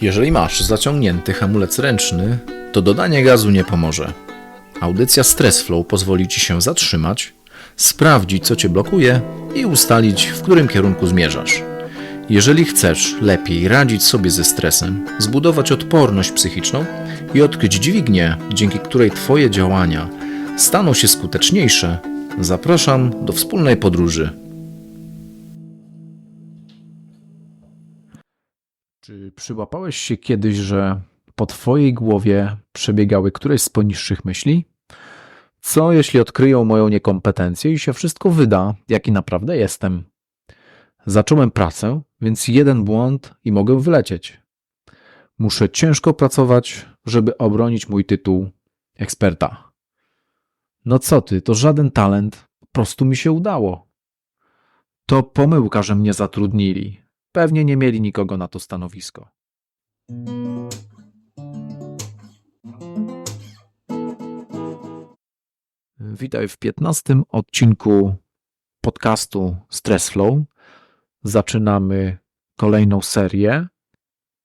Jeżeli masz zaciągnięty hamulec ręczny, to dodanie gazu nie pomoże. Audycja Stress Flow pozwoli Ci się zatrzymać, sprawdzić co Cię blokuje i ustalić w którym kierunku zmierzasz. Jeżeli chcesz lepiej radzić sobie ze stresem, zbudować odporność psychiczną i odkryć dźwignię, dzięki której Twoje działania staną się skuteczniejsze, zapraszam do wspólnej podróży. Czy przyłapałeś się kiedyś, że po Twojej głowie przebiegały któreś z poniższych myśli? Co jeśli odkryją moją niekompetencję i się wszystko wyda, jaki naprawdę jestem? Zacząłem pracę, więc jeden błąd i mogę wylecieć. Muszę ciężko pracować, żeby obronić mój tytuł eksperta. No co ty, to żaden talent, po prostu mi się udało. To pomyłka, że mnie zatrudnili. Pewnie nie mieli nikogo na to stanowisko. Witaj w 15 odcinku podcastu Stress Flow. Zaczynamy kolejną serię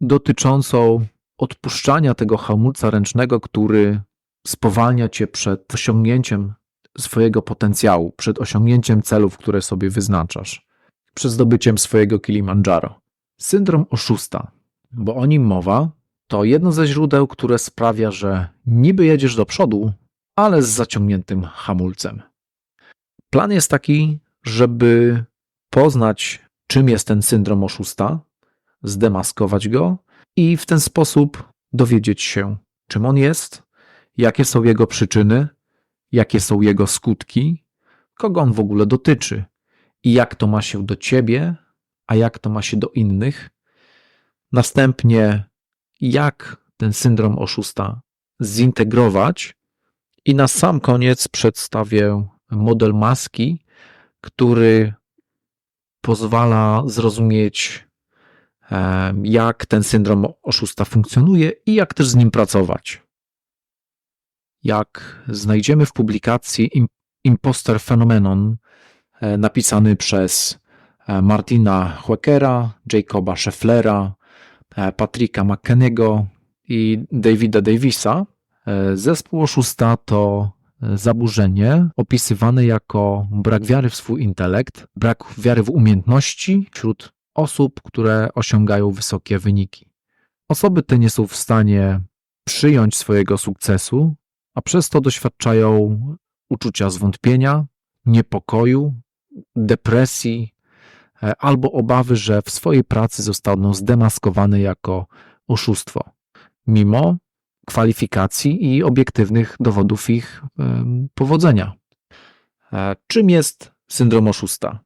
dotyczącą odpuszczania tego hamulca ręcznego, który spowalnia cię przed osiągnięciem swojego potencjału, przed osiągnięciem celów, które sobie wyznaczasz, przed zdobyciem swojego Kilimandżaro. Syndrom oszusta, bo o nim mowa, to jedno ze źródeł, które sprawia, że niby jedziesz do przodu, ale z zaciągniętym hamulcem. Plan jest taki, żeby poznać, czym jest ten syndrom oszusta, zdemaskować go i w ten sposób dowiedzieć się, czym on jest, jakie są jego przyczyny, jakie są jego skutki, kogo on w ogóle dotyczy i jak to ma się do ciebie, a jak to ma się do innych. Następnie, jak ten syndrom oszusta zintegrować, i na sam koniec przedstawię model maski, który pozwala zrozumieć, jak ten syndrom oszusta funkcjonuje i jak też z nim pracować. Jak znajdziemy w publikacji Imposter Phenomenon, napisany przez e, Martina Huekera, Jacoba Schefflera, Patricka McKennego i Davida Davisa, Zespół oszusta to zaburzenie opisywane jako brak wiary w swój intelekt, brak wiary w umiejętności wśród osób, które osiągają wysokie wyniki. Osoby te nie są w stanie przyjąć swojego sukcesu, a przez to doświadczają uczucia zwątpienia, niepokoju, depresji e, albo obawy, że w swojej pracy zostaną zdemaskowane jako oszustwo. Mimo kwalifikacji i obiektywnych dowodów ich powodzenia. E, czym jest syndrom oszusta?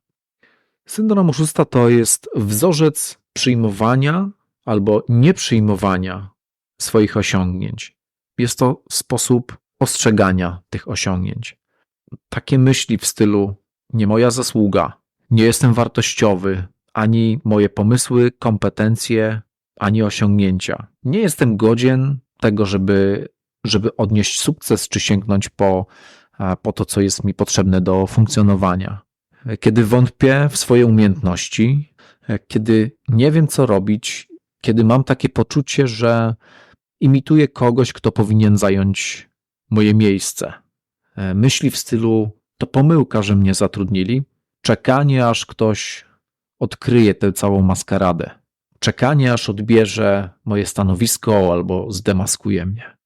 Syndrom oszusta to jest wzorzec przyjmowania albo nieprzyjmowania swoich osiągnięć. Jest to sposób postrzegania tych osiągnięć. Takie myśli w stylu nie moja zasługa, nie jestem wartościowy, ani moje pomysły, kompetencje, ani osiągnięcia. Nie jestem godzien tego, żeby, żeby odnieść sukces, czy sięgnąć po, po to, co jest mi potrzebne do funkcjonowania. Kiedy wątpię w swoje umiejętności, kiedy nie wiem, co robić, kiedy mam takie poczucie, że imituję kogoś, kto powinien zająć moje miejsce. Myśli w stylu: To pomyłka, że mnie zatrudnili. Czekanie, aż ktoś odkryje tę całą maskaradę czekanie, aż odbierze moje stanowisko albo zdemaskuje mnie.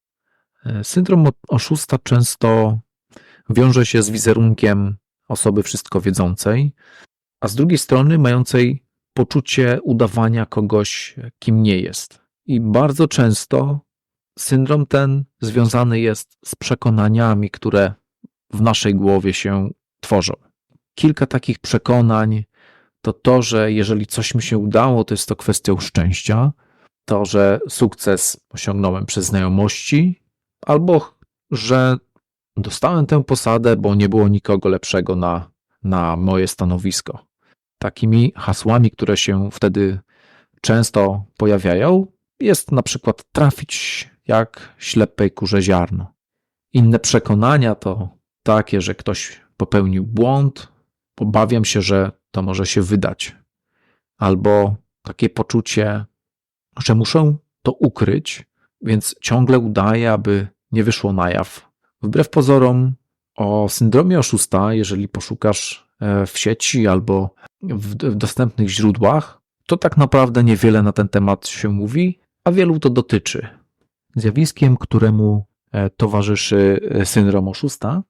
E, syndrom oszusta często wiąże się z wizerunkiem osoby wszystko wiedzącej, a z drugiej strony mającej poczucie udawania kogoś, kim nie jest. I bardzo często syndrom ten związany jest z przekonaniami, które w naszej głowie się tworzą. Kilka takich przekonań to to, że jeżeli coś mi się udało, to jest to kwestią szczęścia, to, że sukces osiągnąłem przez znajomości, albo że dostałem tę posadę, bo nie było nikogo lepszego na, na moje stanowisko. Takimi hasłami, które się wtedy często pojawiają, jest na przykład trafić jak ślepej kurze ziarno. Inne przekonania to takie, że ktoś popełnił błąd, obawiam się, że to może się wydać. Albo takie poczucie, że muszę to ukryć, więc ciągle udaję, aby nie wyszło na jaw. Wbrew pozorom, o syndromie oszusta, jeżeli poszukasz e, w sieci albo w, dostępnych źródłach, to tak naprawdę niewiele na ten temat się mówi, a wielu to dotyczy. Zjawiskiem, któremu e, towarzyszy e, syndrom oszusta,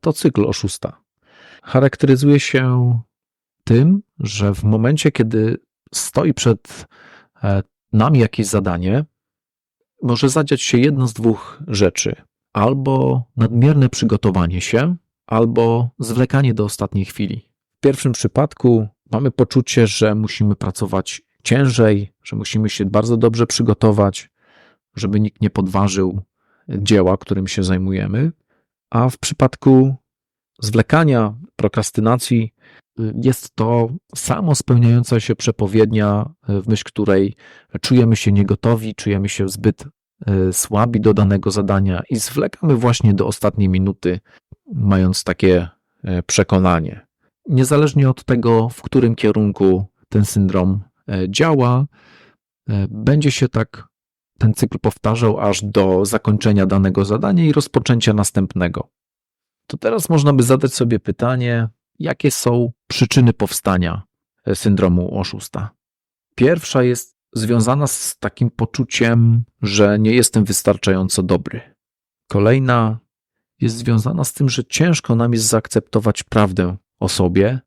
to cykl oszusta. Charakteryzuje się tym, że w momencie, kiedy stoi przed nami jakieś zadanie, może zadziać się jedno z dwóch rzeczy. Albo nadmierne przygotowanie się, albo zwlekanie do ostatniej chwili. W pierwszym przypadku mamy poczucie, że musimy pracować ciężej, że musimy się bardzo dobrze przygotować, żeby nikt nie podważył dzieła, którym się zajmujemy. A w przypadku zwlekania, prokrastynacji, jest to samo spełniająca się przepowiednia, w myśl której czujemy się niegotowi, czujemy się zbyt e, słabi do danego zadania i zwlekamy właśnie do ostatniej minuty, mając takie przekonanie. Niezależnie od tego, w którym kierunku ten syndrom działa, będzie się tak ten cykl powtarzał aż do zakończenia danego zadania i rozpoczęcia następnego. To teraz można by zadać sobie pytanie, jakie są przyczyny powstania e, syndromu oszusta. Pierwsza jest związana z takim poczuciem, że nie jestem wystarczająco dobry. Kolejna jest związana z tym, że ciężko nam jest zaakceptować prawdę o sobie.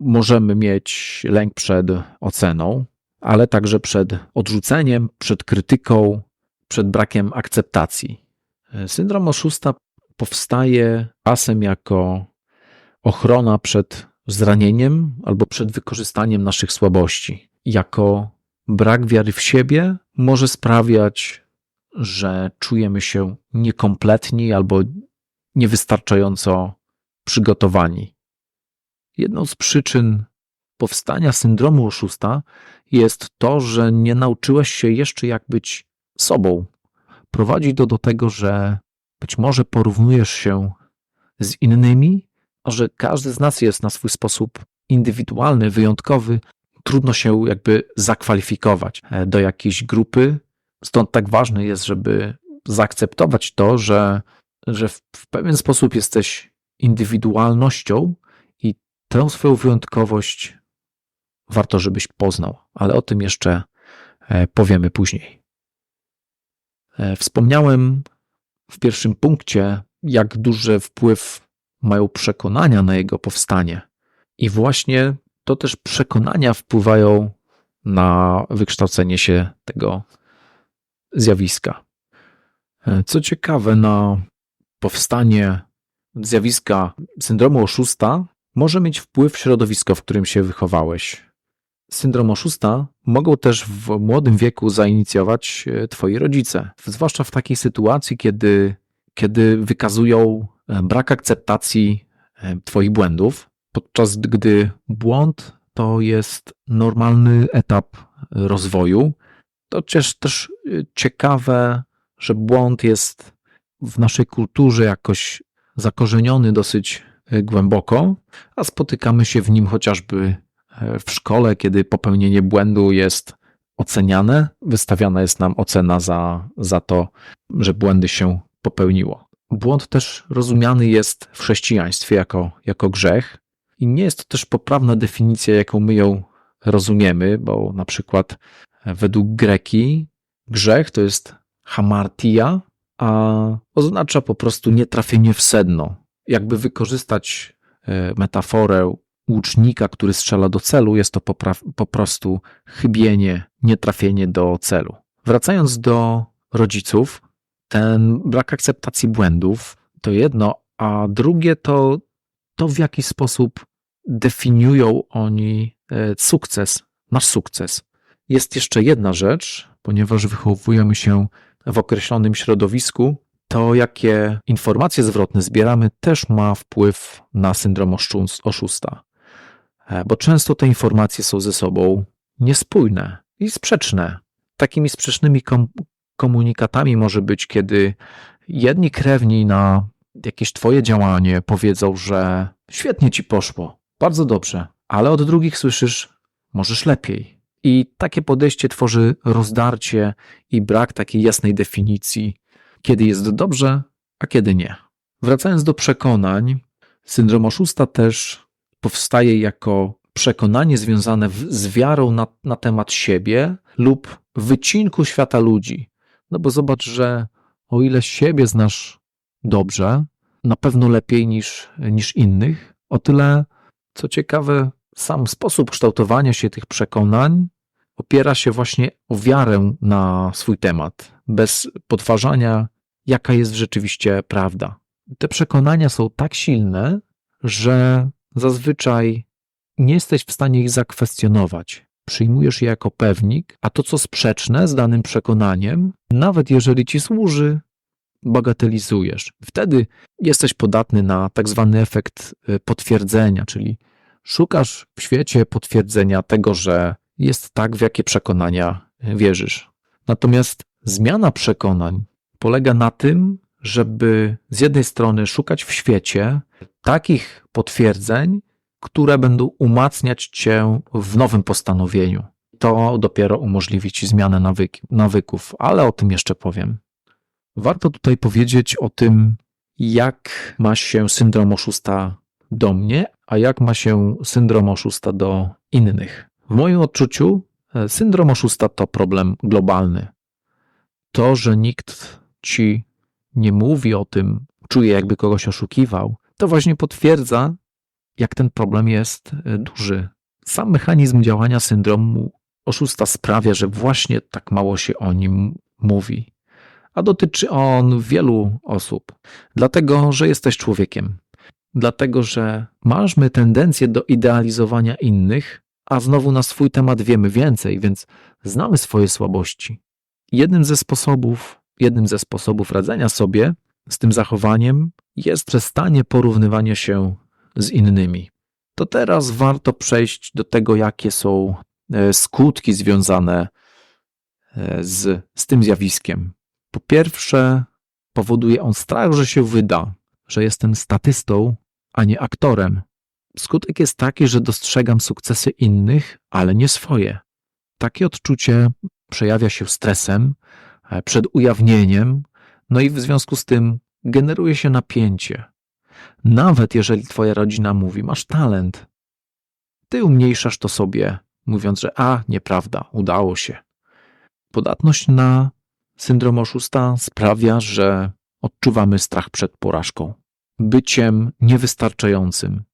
Możemy mieć lęk przed oceną, ale także przed odrzuceniem, przed krytyką, przed brakiem akceptacji. Syndrom oszusta powstaje czasem jako ochrona przed zranieniem albo przed wykorzystaniem naszych słabości. Jako brak wiary w siebie może sprawiać, że czujemy się niekompletni albo niewystarczająco przygotowani. Jedną z przyczyn powstania syndromu oszusta jest to, że nie nauczyłeś się jeszcze jak być sobą. Prowadzi to do tego, że być może porównujesz się z innymi a że każdy z nas jest na swój sposób indywidualny, wyjątkowy, trudno się jakby zakwalifikować do jakiejś grupy. Stąd tak ważne jest, żeby zaakceptować to, że, że w pewien sposób jesteś indywidualnością i tę swoją wyjątkowość warto, żebyś poznał, ale o tym jeszcze e, powiemy później. E, wspomniałem w pierwszym punkcie, jak duży wpływ mają przekonania na jego powstanie. I właśnie to też przekonania wpływają na wykształcenie się tego zjawiska. Co ciekawe, na powstanie zjawiska syndromu oszusta może mieć wpływ środowisko, w którym się wychowałeś. Syndrom oszusta mogą też w młodym wieku zainicjować e, twoi rodzice, zwłaszcza w takiej sytuacji, kiedy, kiedy wykazują E, brak akceptacji e, Twoich błędów, podczas gdy błąd to jest normalny etap rozwoju. To też, też ciekawe, że błąd jest w naszej kulturze jakoś zakorzeniony dosyć głęboko, a spotykamy się w nim chociażby w szkole, kiedy popełnienie błędu jest oceniane, wystawiana jest nam ocena za, za to, że błędy się popełniło. Błąd też rozumiany jest w chrześcijaństwie jako, jako grzech i nie jest to też poprawna definicja, jaką my ją rozumiemy, bo na przykład według Greki grzech to jest hamartia, a oznacza po prostu nietrafienie w sedno. Jakby wykorzystać e, metaforę łucznika, który strzela do celu, jest to po prostu chybienie, nietrafienie do celu. Wracając do rodziców, ten brak akceptacji błędów to jedno, a drugie to to, w jaki sposób definiują oni e, sukces, nasz sukces. Jest jeszcze jedna rzecz, ponieważ wychowujemy się w określonym środowisku, to jakie informacje zwrotne zbieramy też ma wpływ na syndrom oszusta. E, bo często te informacje są ze sobą niespójne i sprzeczne. Takimi sprzecznymi kom komunikatami może być, kiedy jedni krewni na jakieś Twoje działanie powiedzą, że świetnie ci poszło, bardzo dobrze, ale od drugich słyszysz, możesz lepiej. I takie podejście tworzy rozdarcie i brak takiej jasnej definicji, kiedy jest dobrze, a kiedy nie. Wracając do przekonań, syndrom oszusta też powstaje jako przekonanie związane z wiarą na, na temat siebie lub wycinku świata ludzi. No bo zobacz, że o ile siebie znasz dobrze, na pewno lepiej niż, niż innych, o tyle, co ciekawe, sam sposób kształtowania się tych przekonań opiera się właśnie o wiarę na swój temat, bez podważania, jaka jest rzeczywiście prawda. Te przekonania są tak silne, że zazwyczaj nie jesteś w stanie ich zakwestionować. Przyjmujesz je jako pewnik, a to, co sprzeczne z danym przekonaniem, nawet jeżeli ci służy, bagatelizujesz. Wtedy jesteś podatny na tak zwany efekt y, potwierdzenia, czyli szukasz w świecie potwierdzenia tego, że jest tak, w jakie przekonania wierzysz. Natomiast zmiana przekonań polega na tym, żeby z jednej strony szukać w świecie takich potwierdzeń, które będą umacniać cię w nowym postanowieniu. To dopiero umożliwi ci zmianę nawyków, ale o tym jeszcze powiem. Warto tutaj powiedzieć o tym, jak ma się syndrom oszusta do mnie, a jak ma się syndrom oszusta do innych. W moim odczuciu e, syndrom oszusta to problem globalny. To, że nikt ci nie mówi o tym, czuje jakby kogoś oszukiwał, to właśnie potwierdza, jak ten problem jest e, duży. Sam mechanizm działania syndromu oszusta sprawia, że właśnie tak mało się o nim mówi. A dotyczy on wielu osób, dlatego że jesteś człowiekiem, dlatego że masz my tendencję do idealizowania innych, a znowu na swój temat wiemy więcej, więc znamy swoje słabości. Jednym ze sposobów, jednym ze sposobów radzenia sobie z tym zachowaniem jest przestanie porównywania się z innymi. To teraz warto przejść do tego, jakie są e, skutki związane e, z, z tym zjawiskiem. Po pierwsze, powoduje on strach, że się wyda, że jestem statystą, a nie aktorem. Skutek jest taki, że dostrzegam sukcesy innych, ale nie swoje. Takie odczucie przejawia się stresem, e, przed ujawnieniem, no i w związku z tym generuje się napięcie. Nawet jeżeli twoja rodzina mówi, masz talent, ty umniejszasz to sobie, mówiąc, że a, nieprawda, udało się. Podatność na syndrom oszusta sprawia, że odczuwamy strach przed porażką, byciem niewystarczającym.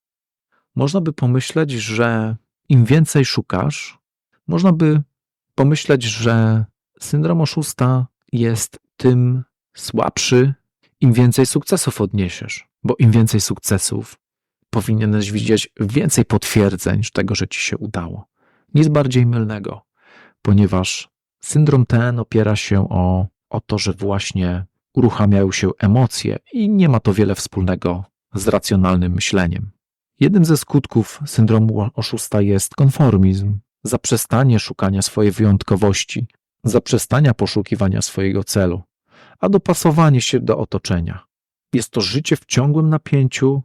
Można by pomyśleć, że im więcej szukasz, można by pomyśleć, że syndrom oszusta jest tym słabszy, im więcej sukcesów odniesiesz, bo im więcej sukcesów, powinieneś widzieć więcej potwierdzeń tego, że ci się udało. Nic bardziej mylnego, ponieważ syndrom ten opiera się o, o to, że właśnie uruchamiają się emocje i nie ma to wiele wspólnego z racjonalnym myśleniem. Jednym ze skutków syndromu oszusta jest konformizm, zaprzestanie szukania swojej wyjątkowości, zaprzestania poszukiwania swojego celu a dopasowanie się do otoczenia. Jest to życie w ciągłym napięciu,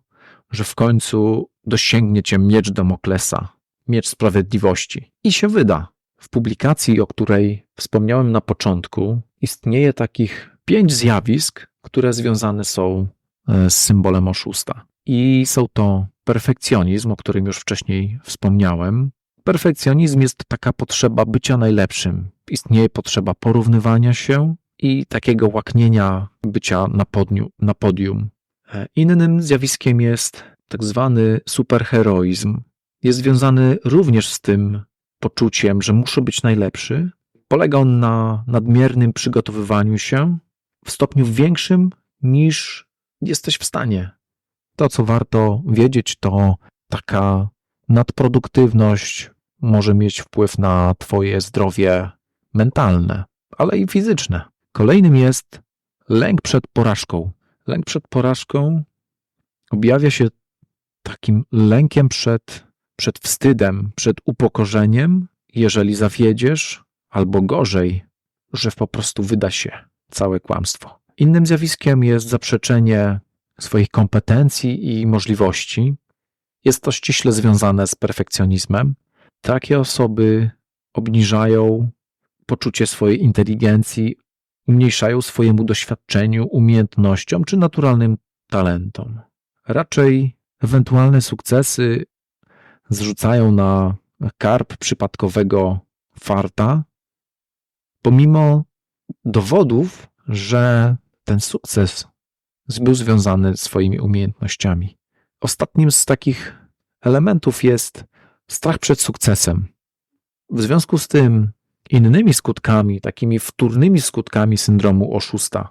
że w końcu dosięgnie cię miecz Damoklesa, miecz sprawiedliwości. I się wyda. W publikacji, o której wspomniałem na początku, istnieje takich pięć zjawisk, które związane są e, z symbolem oszusta. I są to perfekcjonizm, o którym już wcześniej wspomniałem. Perfekcjonizm jest taka potrzeba bycia najlepszym. Istnieje potrzeba porównywania się, i takiego łaknienia bycia na, podniu, na podium. E, innym zjawiskiem jest tak zwany superheroizm. Jest związany również z tym poczuciem, że muszę być najlepszy. Polega on na nadmiernym przygotowywaniu się w stopniu większym niż jesteś w stanie. To, co warto wiedzieć, to taka nadproduktywność może mieć wpływ na Twoje zdrowie mentalne, ale i fizyczne. Kolejnym jest lęk przed porażką. Lęk przed porażką objawia się takim lękiem przed, przed wstydem, przed upokorzeniem, jeżeli zawiedziesz, albo gorzej, że po prostu wyda się całe kłamstwo. Innym zjawiskiem jest zaprzeczenie swoich kompetencji i możliwości. Jest to ściśle związane z perfekcjonizmem. Takie osoby obniżają poczucie swojej inteligencji, umniejszają swojemu doświadczeniu, umiejętnościom czy naturalnym talentom. Raczej ewentualne sukcesy zrzucają na karp przypadkowego farta, pomimo dowodów, że ten sukces był związany z swoimi umiejętnościami. Ostatnim z takich elementów jest strach przed sukcesem. W związku z tym, innymi skutkami, takimi wtórnymi skutkami syndromu oszusta,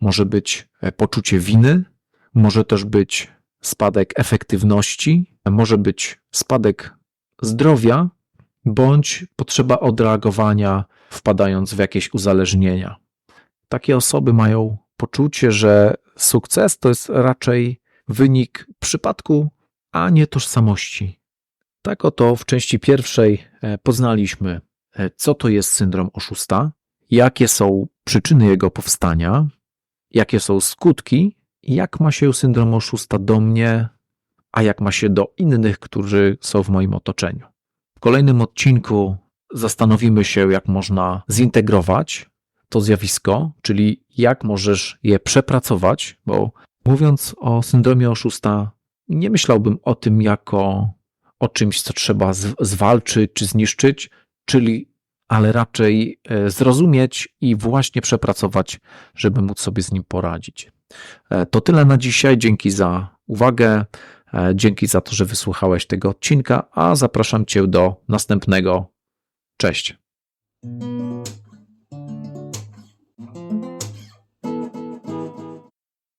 może być e, poczucie winy, może też być spadek efektywności, może być spadek zdrowia, bądź potrzeba odreagowania, wpadając w jakieś uzależnienia. Takie osoby mają poczucie, że sukces to jest raczej wynik przypadku, a nie tożsamości. Tak oto w części pierwszej e, poznaliśmy, co to jest syndrom oszusta, jakie są przyczyny jego powstania, jakie są skutki, jak ma się syndrom oszusta do mnie, a jak ma się do innych, którzy są w moim otoczeniu. W kolejnym odcinku zastanowimy się, jak można zintegrować to zjawisko, czyli jak możesz je przepracować, bo mówiąc o syndromie oszusta, nie myślałbym o tym jako o czymś, co trzeba zwalczyć czy zniszczyć, czyli ale raczej e, zrozumieć i właśnie przepracować, żeby móc sobie z nim poradzić. E, To tyle na dzisiaj. Dzięki za uwagę. E, Dzięki za to, że wysłuchałeś tego odcinka, a zapraszam Cię do następnego. Cześć.